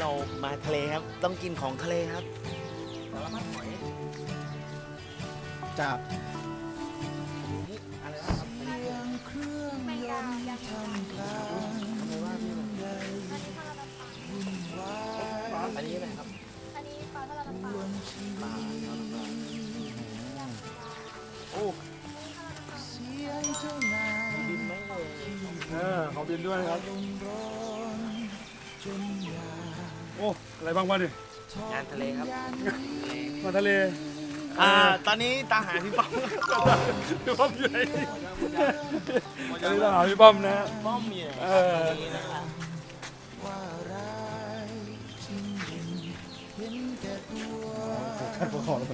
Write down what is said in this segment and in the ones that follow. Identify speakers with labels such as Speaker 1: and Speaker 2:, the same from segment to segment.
Speaker 1: เรามาทะเลครับ ต้องกินของทะเลครับสารพัดหอย
Speaker 2: จาก
Speaker 1: นี่อะไรนะครับ
Speaker 3: แมงดายัง
Speaker 1: ทำไมว่าพี่มันอันนี้อะไรครับ
Speaker 3: อันนี้ปลาทอดน้ำปลา
Speaker 1: ปลาทอดน้ำปลาโอ้บินไหมเลย
Speaker 4: เออขอบินด้วยครับโอ้ อะไรบ้างวะเนี่ย
Speaker 1: งานทะเลครับ
Speaker 4: มาทะเล
Speaker 1: อ่าตอนนี้ตาหาพี่ป้อม
Speaker 4: พี่ป้อมอยู่ไหนอันนี้ต้องหาพี่ป้อมนะฮะ
Speaker 1: ป้อมอยู่ไหน
Speaker 4: เออ
Speaker 1: ตอนนี้นะครับ
Speaker 2: ขัดหัวขอแ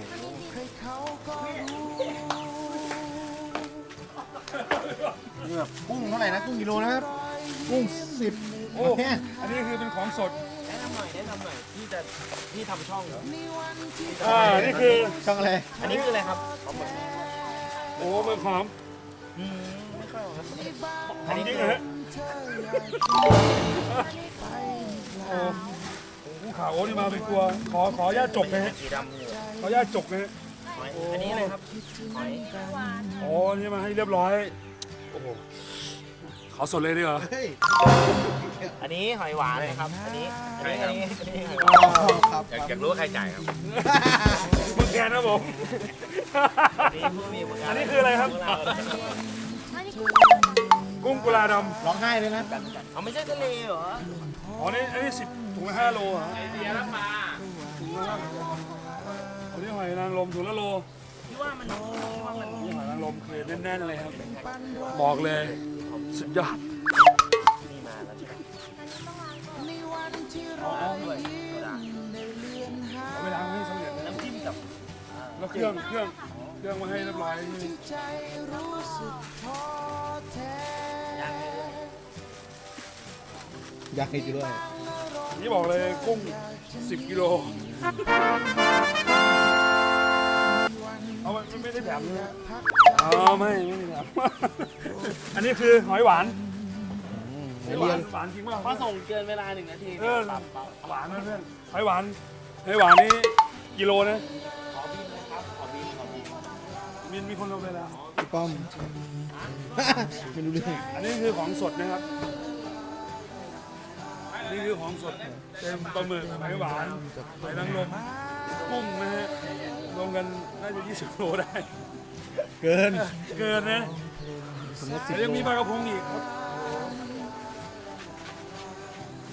Speaker 2: ล้วกันกุ้งเท่าไหร่นะกุ้งกิโลนะครับ กุ้งสิบ
Speaker 4: โอ้
Speaker 2: เนี่ย
Speaker 4: อันนี้คือเป็นของสด
Speaker 1: แนะนำหน่อยแนะนำหน่อยพี่จะพี่ทำช่องเหรอ
Speaker 4: อ่านี่คือ
Speaker 2: ช่องอะไร
Speaker 1: อันนี้คืออะไรครับ
Speaker 4: โอ้เป็นหอม
Speaker 1: อืมไม่ค่อยหรอกครับ
Speaker 4: หอมจริงเหรอฮะโอ้กุ้งขาวโอ้นี่มาเป็นตัวขอขออนุญาตจกนะฮะ
Speaker 1: สีดำเนี่ย
Speaker 4: ขออนุญาตจกนะฮะ
Speaker 1: หอยอันนี้อะไรครับหอย
Speaker 3: หวาน
Speaker 4: โอ้นี่มาให้เรียบร้อย โอ้โหขอสดเลยดีกว่า
Speaker 2: เฮ้ย
Speaker 1: อันนี้หอยหวานนะครับ อันนี้ อันนี้ อันนี้อันนี้หอยห
Speaker 2: อ๋
Speaker 1: วาน
Speaker 2: อครับ
Speaker 5: อยากอยากรู้ว่าใครจ่ายครับ
Speaker 4: มึงแกนนะผม
Speaker 1: อันนี้ผู้มีบริการ
Speaker 4: อันนี้คืออะไรครับ
Speaker 3: อันนี้คือ
Speaker 4: กุ้งกุลาด
Speaker 2: ร้องไห้เลยนะ
Speaker 1: เอาไม่ใช่ทะเลเหรอำ
Speaker 4: อ๋อ นี่อันนี้สิบถุงละห้าโลเหรอไอเดียรับมาถุงละอันนี้ หอยนางรมถุงละโล
Speaker 1: พี่ว่ามันพี่ว่ามัน
Speaker 4: นี่หอยนางรมคือแน่นๆเลยครับ บอกเลยสุดยอด
Speaker 1: มีมาแล้วใช่ไหม
Speaker 3: อันนี้ต้องล้างก่อน
Speaker 1: เอาเอาด้วยโซดา
Speaker 4: เอาไปล้างให้สำเร็จนะ
Speaker 1: น้ำจิ้มกับ
Speaker 4: แล้วเครื่องเครื่องเครื่องมาให้เรียบร้อยนี่
Speaker 1: ย่างให้ด้วย
Speaker 2: อยากให้อยู่ด้วย
Speaker 4: นี่บอกเลยกุ้ง 10 กิโล มันไม่ได้แถมเลยนะอ๋อไม่ไม่ได้แถมอันนี้คือหอยหวานหอยหวานหวานจริงเปล่า
Speaker 1: พอส่งเกินเวลาหนึ่งนาที
Speaker 4: เอ
Speaker 1: เนี่ย
Speaker 4: อ
Speaker 1: ปรับปรับ
Speaker 4: หวานนะเพื่อนหอยหวานหอยหวานนี่กิโลนะ
Speaker 1: ขอบินนะครับขอบินขอบิน
Speaker 4: มีมีคนเอาไปแล้ว
Speaker 2: พี่ป้อมไม่รู้เรื่อง
Speaker 4: อันนี้คือของสดนะครับนี่คือของสดเต็มปลาหมึกหอยหวานหอยนางรมกุ้งนะฮะ รวมกันน่าจะ20โลได้
Speaker 2: เกิน
Speaker 4: เกินนะ
Speaker 2: สมมติสิ
Speaker 4: แต่
Speaker 2: บ
Speaker 4: ยังมีปลากระพงอีก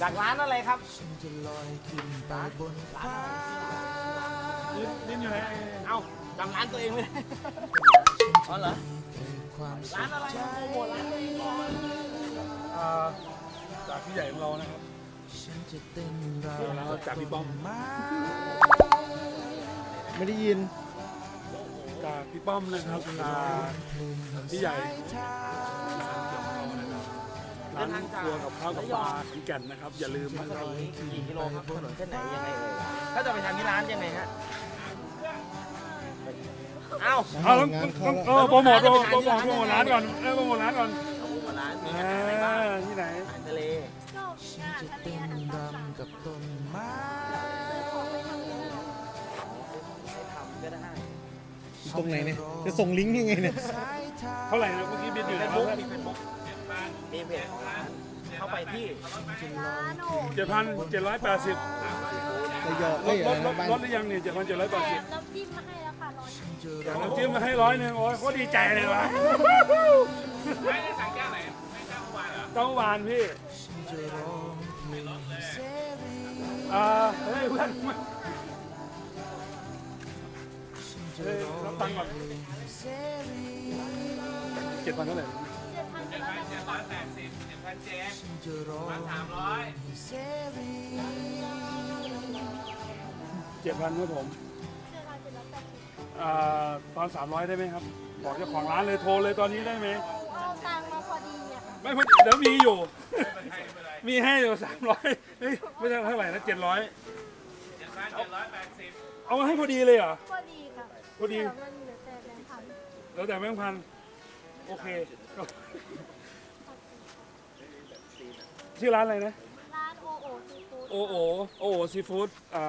Speaker 1: จากร้านอะไรครับ
Speaker 4: ลิ้นลิ้นอยู่ไหน
Speaker 1: เอ้าจำร้านตัวเองไม่ได้อ๋อเหรอร้านอะไรครับโปรโมทร้านตัวเองก่อน
Speaker 4: อ่าจากพี่ใหญ่ของเรานะครับแล้วจากพี่ป้อม
Speaker 2: ไม่ได้ยิน
Speaker 4: จากพี่ป้อมนะครับอ่าพี่ใหญ่ร้านครัวกับข้าวกับปลาขอนแก่นนะครับ อย่าลืมนะค
Speaker 1: ถ
Speaker 4: รับ
Speaker 1: นนนี้กี่กิโลครับถนนเส้นไหนยังไงเอ่ยถ้าจะไปทางที่ร้านยังไงฮะเอ้า
Speaker 4: เอาต้องต้องเออโปรโมทโปรโมทโปรโมทโปรโมทร้านก่อนเออโปรโมทร้านก่อน
Speaker 1: โอ้โหร้านมี
Speaker 4: อ่
Speaker 1: อาหารอะไรบ้างา
Speaker 4: ที่ไหน
Speaker 1: อาหารทะเล
Speaker 3: ก็มีอาหารทะเลอาหารตามสั่งซื้อของ
Speaker 2: ตรงไหนเนี่ย จะส่งลิงก์ยังไงเนี่ย
Speaker 4: เท่าไหร่นะเมื่อกี้บินอยู่
Speaker 1: เฟ
Speaker 4: นะ
Speaker 1: ซบุ๊กมีเฟซบุ๊กมีเพจของร้านเข้าไปที่
Speaker 3: ร้านโอ่ง
Speaker 4: เจ็ดพันเจ็ดร้อยแปดสิบ
Speaker 2: ระยอง
Speaker 4: ล
Speaker 2: เอ้
Speaker 4: ด
Speaker 2: ย
Speaker 4: ล
Speaker 2: อะไร
Speaker 4: ดล
Speaker 2: นะ
Speaker 4: ด
Speaker 2: บ้าน
Speaker 4: ลดหรือยังเนี่ยเจ็ดพันเจ็ดร้อย
Speaker 3: แถ
Speaker 4: แปดสิบ
Speaker 3: มน้ำจิ้มมาให้แล้วค่ะร้อยหนึ่ง
Speaker 4: แต่น้ำจิ้มมาให้ร้อยหนึ่งโอ้ยโคตรดีใจเลยวะ
Speaker 5: ไม่ได้สั่งแก้วไหนไม่แก้วเมื่อวานเหรอ
Speaker 4: เจ้าหวานพี่อ่าเฮ้ยเพื่อนเฮ้ยรับ ตังค์ก่อนเจ็ดพันเท่าไหร่
Speaker 3: เจ็ดพัน
Speaker 5: เจ็ดพันเจ็ดร้อยแปดสิบเจ็ดพันเจ็ดพันสามร้อย
Speaker 4: เจ็ดพันครับผม
Speaker 3: เจ็ดพันเจ็ดร้อยแปดสิบ
Speaker 4: อ่าตอนสามร้อยได้ไหมครับ บอกเจ้าของร้านเลยโทรเลยตอนนี้ได้ไหม
Speaker 3: เอาตังค์มาพอดีอะ
Speaker 4: ไม่ไม่เดี๋ยวมีอยู่ มีให้อยู่สามร้อยเฮ้ยไม่ใช่เท่าไหร่นะเจ็ดร้อย
Speaker 5: เจ็ดพันเจ็ดร้อยแปดสิบ
Speaker 4: เอเอามาให้พอดีเลยเหรอ
Speaker 6: พอดีค่ะ
Speaker 4: พ อดี
Speaker 6: แต่มันเหลือแต่แบงค์พัน
Speaker 4: แล้วแต่แบงค์พันโอเคก็ชื่อร้านอะไรนะ
Speaker 6: ร้านโอโอซีฟู้ด
Speaker 4: โอโอโอโอซีฟู้ดอ่า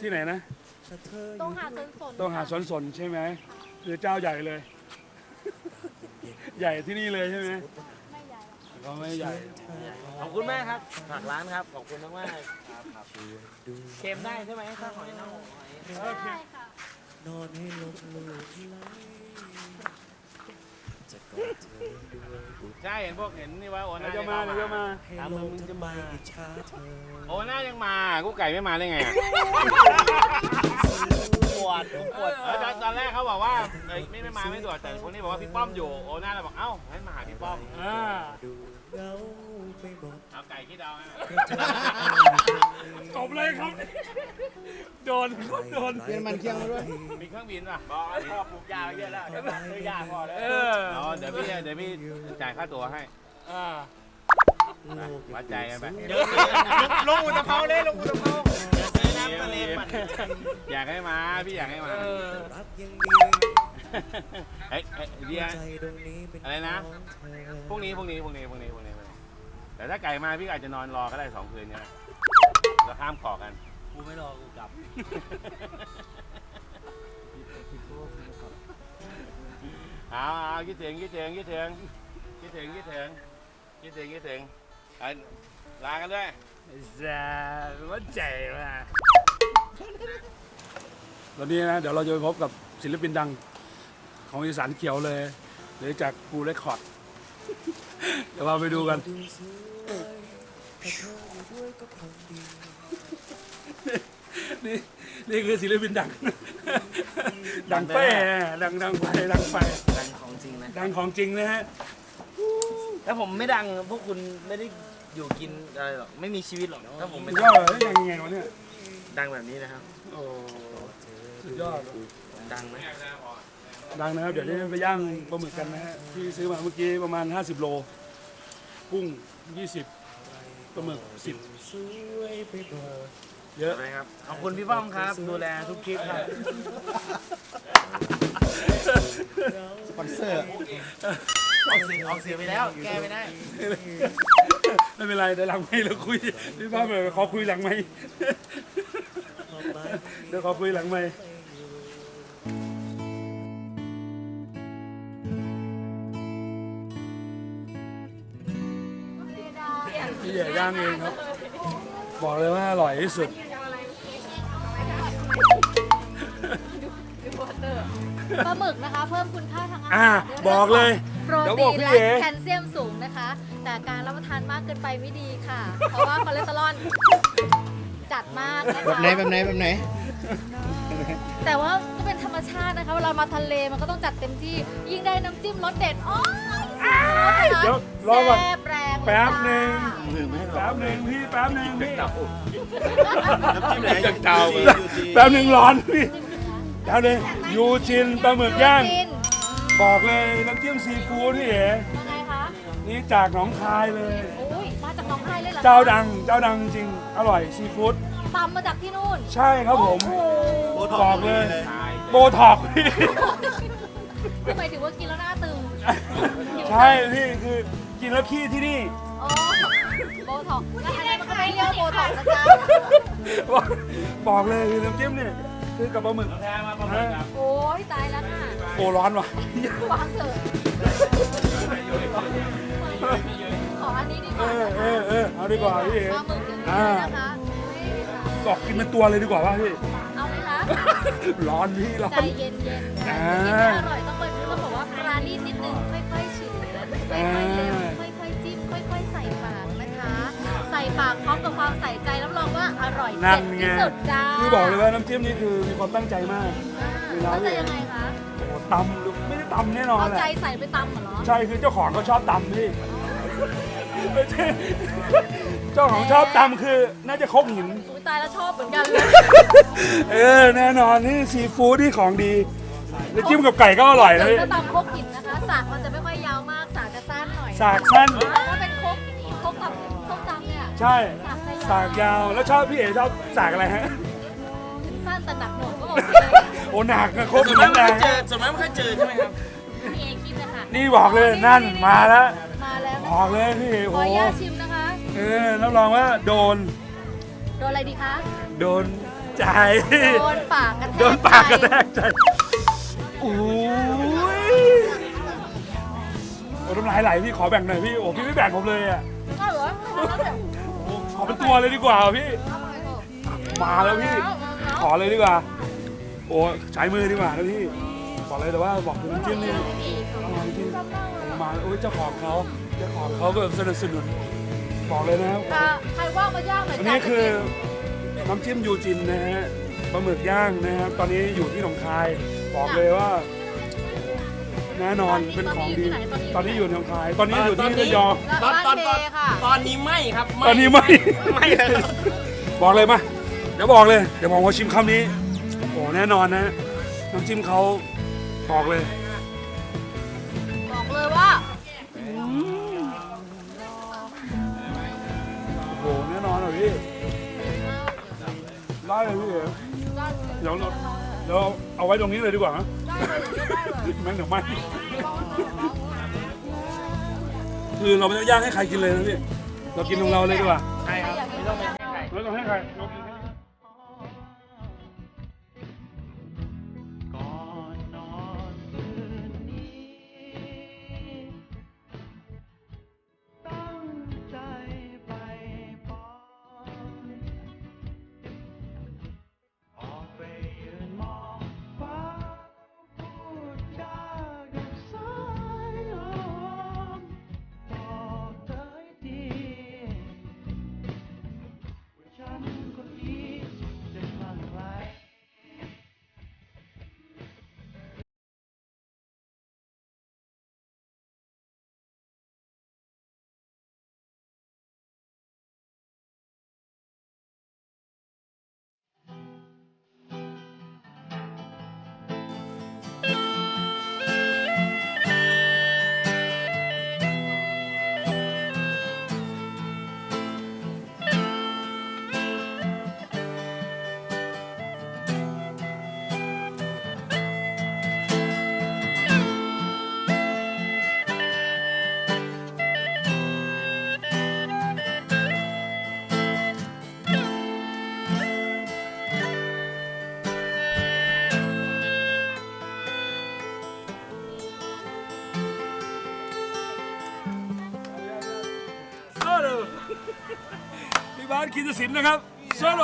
Speaker 4: ที่ไหนนะ
Speaker 6: ต้องหาสนสน
Speaker 4: ต้องหาสวนสนใช่ไหมคือเจ้าใหญ่เลย ใหญ่ที่นี่เลยใช่ไหม
Speaker 6: ไม่ใหญ่หรอก
Speaker 4: ก็ไม่ใหญ่
Speaker 1: ขอบคุณมากครับฝากร้านครับ ขอบคุณมากมากๆเค็มได้ใช่ไหมถ้าหอยเน่าหอย
Speaker 6: ใช่ค่ะ
Speaker 3: นอนให้ลมลูกไหลจะกอดเธอด้วยบุตร
Speaker 1: ใช่เห็นพวกเห็นนี่ว่าโอ
Speaker 4: เดี๋
Speaker 1: น่า
Speaker 4: ยวจะมาเดี๋ยวจะมา
Speaker 3: ให้
Speaker 1: ตาม
Speaker 3: โล
Speaker 1: มึง
Speaker 3: ก
Speaker 1: มึงจะ
Speaker 3: ทำไม
Speaker 1: มา
Speaker 3: อิจฉาเธอ
Speaker 1: โอน่ายังมากูไก่ไม่มาได้ไงอะ
Speaker 2: ปวดปวด
Speaker 1: เออตอนตอนแรกเขาบอกว่าเอ้ยไม่ไม่มาไม่ตรวจแต่คนนี้บอกว่าพี่ป้อมอยู่โอน่าเราบอกเอ้าให้มาหาพี่ป้อม
Speaker 4: อ่า
Speaker 3: ดูเหงา ไปหมด
Speaker 1: เอาไก่คิดเอาให้
Speaker 4: จบเลยครับ โดนโดน
Speaker 2: เปลี่ยนมันเคียงมาด้วย
Speaker 1: มีเครื่องบินป่ะบอกให้พ่อปลูกยาไว้เยอะแล้วเดี๋ยวซื้อยาพอแล้ว
Speaker 4: เออ
Speaker 1: อ๋อเดี๋ยวพี่เดี๋ยวพี่จ่ายค่าตั๋วให้
Speaker 4: อ่า
Speaker 1: ไปวัดใจกันไป
Speaker 2: ลงอุตภาเลยลงอุตภา
Speaker 1: ซื้อน้ำทะเลปั่นอยากให้มาพี่อยากให้มา
Speaker 4: เออ
Speaker 3: รักยังมี
Speaker 1: เฮ้ยเฮ้ยเดีย
Speaker 3: ใจตรงนี้เป็น
Speaker 1: อะไรนะ
Speaker 3: ของเธอ
Speaker 1: พรุ่งนี้พรุ่งนี้พรุ่งนี้พรุ่งนี้พรุ่งนี้พรุ่งนี้ แต่ถ้าไก่มาพี่ก็อาจจะนอนรอก็ได้สองคืนเนี่ยเราข้ามเกาะกัน
Speaker 2: กูไม่รอ กูกลับ
Speaker 1: เอาเอาคิดถึงคิดถึงคิดถึงคิดถึงคิดถึงคิดถึงคิดถึงเอาลากันด้วย
Speaker 4: จะว่าใจมาตอนนี้นะเดี๋ยวเราจะไปพบกับศิลปินดังของอีสานเขียวเลยหรือจากกูเรคคอร์ด เดี๋ยวเราไปดูกัน
Speaker 3: ดูสวยแต่เธออยู่ด้วยก็คงดี
Speaker 4: นี่นี่คือศิลปินดัง ดังแป้ดังดังไฟดังไฟ
Speaker 1: ดังของจริงนะ
Speaker 4: ดังของจริงนะฮะ
Speaker 1: ถ้าผมไม่ดังพวกคุณไม่ได้อยู่กินอะไรหรอกไม่มีชีวิตหรอกถ้าผมไม่
Speaker 4: สุด
Speaker 1: ดั
Speaker 4: ย
Speaker 1: ง
Speaker 4: อดเลยดังยังไงวะเนี่ย
Speaker 1: ดังแบบนี้นะครับ
Speaker 4: โอ้สุดยอด
Speaker 1: ดังไหม
Speaker 4: ดังนะครับเดี๋ยวนี้ไปย่างปลาหมึกกันนะฮะที่ซื้อมาเมื่อกี้ประมาณ 50 โล กุ้ง20ปลาหมึก
Speaker 3: สวยไปหมด
Speaker 4: 10เยอะ
Speaker 1: ครับขอบคุณพี่ป้อมครับ ดูแลทุกคลิปครับ
Speaker 2: สปอนเซอร์
Speaker 1: ออกเสียงออกเสียงไปแล้ว แก้ไม่ได้
Speaker 4: ไม่เป็นไรเดี๋ยวหลังไม่เราคุยพี่ป้าบอกขอคุยหลังไม่
Speaker 3: ทำไม
Speaker 4: เดี๋ยวขอคุยหลังไม่ พี่ใหญ่ย่างเองครับ บอกเลยว่าอร่อยที่สุด
Speaker 6: ปลาหมึกนะคะ เพิ่มคุณค่าทางอา
Speaker 4: อ่า
Speaker 6: หาร
Speaker 4: บอกเลย
Speaker 6: โปร
Speaker 4: เดี๋ยวบ
Speaker 6: ตี
Speaker 4: อก
Speaker 6: น
Speaker 4: พี่
Speaker 6: และ
Speaker 4: เอ๋
Speaker 6: แคลเซียมสูงนะคะ แต่การรับประทานมากเกินไปไม่ดีค่ะ เพราะว่าคอเลสเตอรอลจัดมากนะ
Speaker 2: แบบไหน
Speaker 6: คะ
Speaker 2: แบบไหนแบบไหน
Speaker 6: แต่ว่าก็เป็นธรรมชาตินะคะเวลามาทะเลมันก็ต้องจัดเต็มที่ยิ่งได้น้ำจิ้มรสเด็ดอ้ย
Speaker 4: เดี๋ยวรอก่อน
Speaker 6: แซ่บแรงเลย
Speaker 4: แป๊บหนึ่ง
Speaker 6: จ้า
Speaker 4: แป๊บหนึ่งพี่แป๊บหนึ่งพี่
Speaker 2: น้ำจิ้มไหนจากเตา
Speaker 4: แป๊บหนึ่งร้อนพี่แป๊บหนึงยูจินปลาหมึกย่าง
Speaker 6: กิน
Speaker 4: บอกเลยน้ำจิ้มซีฟู้ดพี่เอ๋
Speaker 6: ยังไงคะ
Speaker 4: นี่จากหนองคายเลย
Speaker 6: โอ้ยมาจากหนองคายเลยเหรอคะ
Speaker 4: เจ้าดังเจ้าดังจริงอร่อยซีฟู้ด
Speaker 6: ตามมาจากที่นู่น
Speaker 4: ใช่ครับผม
Speaker 6: โอ้โห
Speaker 4: บอกเลยโบท็อกพี่
Speaker 6: คือหมายถึงว่ากินแล้วหน้าตึง
Speaker 4: ใช่พี่คือกินแล้วขี้ที่นี่
Speaker 6: โอ้โบท็อกซ์แล้วอันนี้มันก็ไม่เรียกว่าโบท็อกซ์นะจ๊ะ
Speaker 4: บอกบอกเลยคือน้ำจิ้มเนี่ยคือกับปลาหมึก
Speaker 1: แท้มาประมาณครับ
Speaker 6: โอ้ยตายแล้วค่ะ
Speaker 4: โอ้ร้อนว่ะ
Speaker 6: วางเถอะขออันนี้ดีก
Speaker 4: เอ
Speaker 6: ว่า
Speaker 4: อเออเออเอาดีกว่าพี่เอ๋
Speaker 6: ปลาหมึกอย่างนี้
Speaker 4: อ่า
Speaker 6: นะคะนี่ค่ะ
Speaker 4: บอกกินเป็นตัวเลยดีกว่าป่ะพี่
Speaker 6: เอาไหมคะ
Speaker 4: ร้อนพี่ร้อ
Speaker 6: ใจ
Speaker 4: น
Speaker 6: เย็นๆกิน
Speaker 4: อ่า
Speaker 6: ให้อร่อย อยๆเล็มค่อยๆจิ้มค่อย ๆ ใส่ปากนะคะ ใส่ปากพร้อมกับความใส่ใจรับรองว่าอร่อยเด็
Speaker 4: น
Speaker 6: ด
Speaker 4: ไง
Speaker 6: ที่สุดจ้า
Speaker 4: คือบอกเลยว่าน้ำจิ้มนี่คือมีความตั้งใจมาก เวลา
Speaker 6: เข้าใจยังไงคะ
Speaker 4: โอ้ตำหรือไม่ได้ตำแน่นอน
Speaker 6: เอา
Speaker 4: แหละ
Speaker 6: ใจใส่ไปตำเหรอ
Speaker 4: ใช่คือเจ้าของเขาชอบตำพี่ไม่ใช่เจ้าของชอบตำคือน่าจะคกหิน
Speaker 6: อุ๊ยตายแล้วชอบเหมือนกันเลย
Speaker 4: เออแน่นอนนี่ซีฟู้ดที่ของดีแล้วจิ้มกับไก่ก็อร่อยนะ
Speaker 6: เดี๋
Speaker 4: พี่
Speaker 6: ยวถ้าตำครกหินนะ สั้นหน่อย
Speaker 4: สากสั้น
Speaker 6: ถ้าเป็นครกครกกับครกตำเนี่ย
Speaker 4: ใช่
Speaker 6: สากจะยาว
Speaker 4: สากยาวแล้วชอบพี่เอ๋ชอบสากอะไรฮะ
Speaker 6: นแต่หนักหน่วงก็โอเค
Speaker 4: โอ้หนักนะครบ
Speaker 5: ส่วนมาก
Speaker 4: ห
Speaker 5: ไม่
Speaker 4: นั
Speaker 5: ค่อกยเจอส่วนมากไม่ค่อยเจอใช่ไหมครับ
Speaker 6: พี่เอคิดนะคะ
Speaker 4: นี่บอกเลยนั่นมาแล้ว
Speaker 6: มาแล้ว
Speaker 4: บ
Speaker 6: นะ
Speaker 4: อกเลยพี่
Speaker 6: ข
Speaker 4: โอ้
Speaker 6: ออนุญาตชิมนะคะ
Speaker 4: เออรับรองว่าโดน
Speaker 6: โดนอะไรดีคะ
Speaker 4: โดนใจ
Speaker 6: โดนปากกระแทก
Speaker 4: โดนปากกระแท
Speaker 6: ใจ
Speaker 4: กใจโอ้ยโอ้ น้ำลายไหลพี่ขอแบ่งหน่อยพี่โอ้พี่ไม่แบ่งผมเลยอะ
Speaker 6: ก็เหรอแล้วแบบ
Speaker 4: โอ้ขอเป็นตัวเลยดีกว่าพี่ มาแล้วพี่ ขอเลยดีกว่า โอ้ใช้มือดีกว่านะพี่บอกเลยแต่ว่าบอกคุณจิ้มนี่อร่อยจริงมาโอ้ยเจ้าของเขาเจ้าของเขาแบบสนับสนุนบอกเลยนะครับ
Speaker 6: อะใครว่างมาย่างหน่อย
Speaker 4: อัน
Speaker 6: จ้ะ
Speaker 4: นี้คือน้ำจิ้มยูจินนะฮะปลาหมึกย่างนะครับตอนนี้อยู่ที่หนองคาย บอกเลยว่า แน่นอนเป็นของดี ตอนนี้อยู่หนองคาย ตอนนี้อยู่ที่ระยอง
Speaker 5: ตอนตอนตอน
Speaker 6: บ้าเค่ะ
Speaker 5: ตอนนี้ไม่ครับ
Speaker 4: ตอนนี้ไม่
Speaker 5: ไม่เลยครับ
Speaker 4: บอกเลยมาเดี๋ยวบอกเลยเดี๋ยวผมขอชิมคำนี้โอ้แน่นอนนะน้ำจิ้มเขาบอกเลย
Speaker 6: บอกเลยว่า
Speaker 4: โอ้โหแน่นอนเหรอพี่ได้เลยพี่เอ๋เดี๋ยวเราเดี๋ยวเอาไว้ตรงนี้เลยดีกว่านะแม่งหรือไม่คือเราไม่ต้องย่างให้ใครกินเลยนะพี่เรากินของเราเลยดีกว่า
Speaker 5: ใช่ครับไม่ต้องให้ใคร
Speaker 4: ไม่ต้องให้ใคร กินให้โซโลพี่บาสคีตศิลป์นะครับโซโล